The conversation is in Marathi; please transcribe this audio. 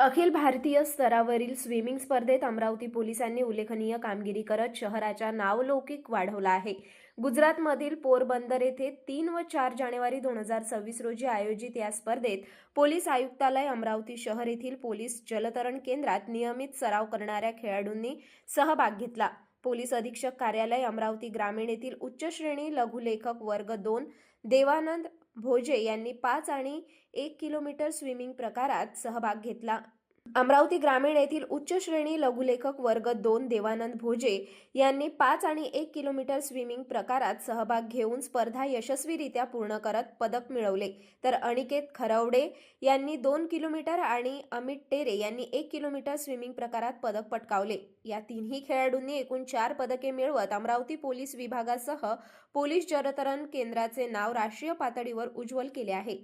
अखिल भारतीय स्तरावरील स्विमिंग स्पर्धेत अमरावती पोलिसांनी उल्लेखनीय कामगिरी करत शहराच्या नावलौकिक वाढवला आहे. गुजरातमधील पोरबंदर येथे तीन व चार जानेवारी दोन हजार सव्वीस रोजी आयोजित या स्पर्धेत पोलीस आयुक्तालय अमरावती शहर येथील पोलीस जलतरण केंद्रात नियमित सराव करणाऱ्या खेळाडूंनी सहभाग घेतला. पोलीस अधीक्षक कार्यालय अमरावती ग्रामीण येथील उच्च श्रेणी लघुलेखक वर्ग दोन देवानंद भोजे यांनी पाच आणि एक किलोमीटर स्विमिंग प्रकारात सहभाग घेतला. अमरावती ग्रामीण येथील उच्च श्रेणी लघुलेखक वर्ग दोन देवानंद भोजे यांनी पाच आणि एक किलोमीटर स्विमिंग प्रकारात सहभाग घेऊन स्पर्धा यशस्वीरित्या पूर्ण करत पदक मिळवले. तर अनिकेत खरवडे यांनी दोन किलोमीटर आणि अमित टेरे यांनी एक किलोमीटर स्विमिंग प्रकारात पदक पटकावले. या तिन्ही खेळाडूंनी एकूण चार पदके मिळवत अमरावती पोलीस विभागासह पोलीस जलतरण केंद्राचे नाव राष्ट्रीय पातळीवर उज्ज्वल केले आहे.